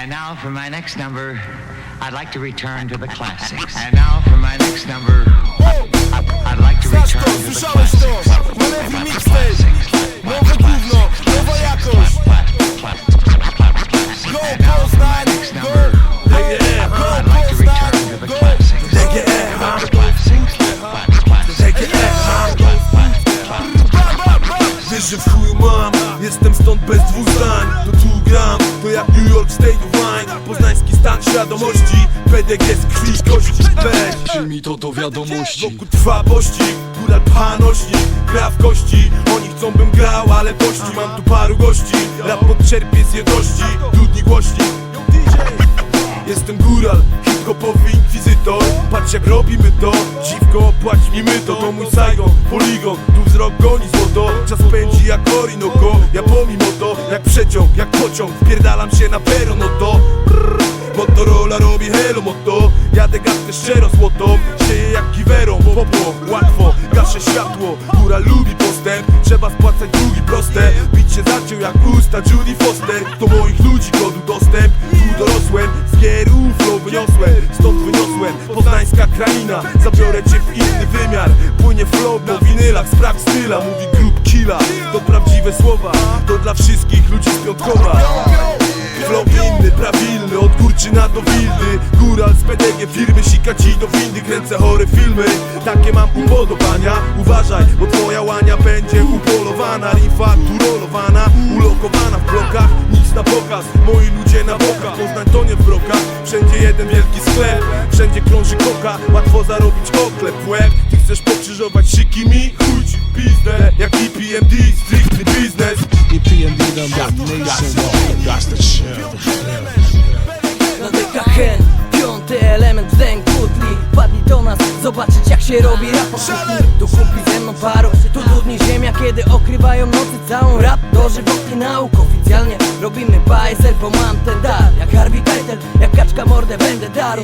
And now for my next number, I'd like to return to the classics. And now for my next w chuju mam, jestem stąd bez dwóch zdań. To tu gram, to jak New York State of Mind Poznański stan świadomości PDG z krwi i kości. Weź, Przyjmij to do wiadomości. Wokół trwa pościg Góral pcha nośnik, gra w kości Oni chcą bym grał, ale pości. Mam tu paru gości, rap podczerpie z jedności. Dudni głośnik Jestem góral, hip-hopowy inkwizytor. Patrz jak robimy to, dziwko płać mi my to To mój Saigon, poligon, tu wzrok goni złoto. Czas pędzi jak Orinoco, ja pomimo to Jak przeciąg, jak pociąg, wpierdalam się na peron No to. Motorola robi hello moto. Jadę gastę szczero złotą, sieję jak kiwerą Popło, łatwo, gaszę światło Góra lubi postęp, trzeba spłacać długi proste. Bić się jak usta Judy Foster. Do moich ludzi kodu dostęp, tu dorosłem Z gieru flow wyniosłem, stąd wyniosłem Poznańska kraina, zabiorę cię w inny wymiar. Płynie flow po winylach, sprawdź styla. Mówi grup killa, to prawdziwe słowa. To dla wszystkich ludzi z Piątkowa. Flow inny, prawilny, od Górczyna do Wildy. Góral z PDG firmy, sika ci do windy. Kręcę chore filmy, takie mam upodobania Uważaj, bo twoja łania będzie upolowana. Rifa tu rolowana, ulokowana w blokach. Nic na pokaz, moi ludzie Wszędzie krąży koka, łatwo zarobić oklep w łeb. Ty chcesz pokrzyżować szyki mi? Chuj ci w pizdę, jak EPMD, strictly business EPMD Domination That's the shit Nadyka hen, piąty element wdęk butli Padnij do nas, zobaczyć jak się robi rap. Tu kumpli ze mną paro, tu dudni ziemia Kiedy okrywają nocy całą. Rap Dożywotni nauk, oficjalnie robimy bajzel Bo mam ten dar, jak Harvey Keitel Jak kaczka mordę będę darł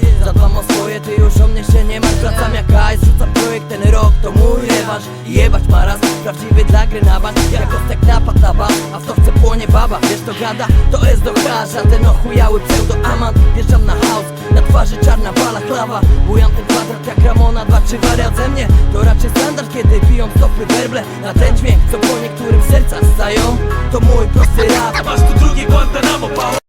gry na bank Jak kostek napad na ban, a w to chce płonie baba. Wiesz to gada, to jest do harza Ten ochujały pseudo-amant Wjeżdżam na house, na twarzy czarna bala chlawa. Bujam ten kwadrat jak Ramona, dwa czy wariat ze mnie. To raczej standard, kiedy biją stopy werble. Na ten dźwięk, co po niektórym sercach stają To mój prosty rap. Masz tu drugie Guantanamo,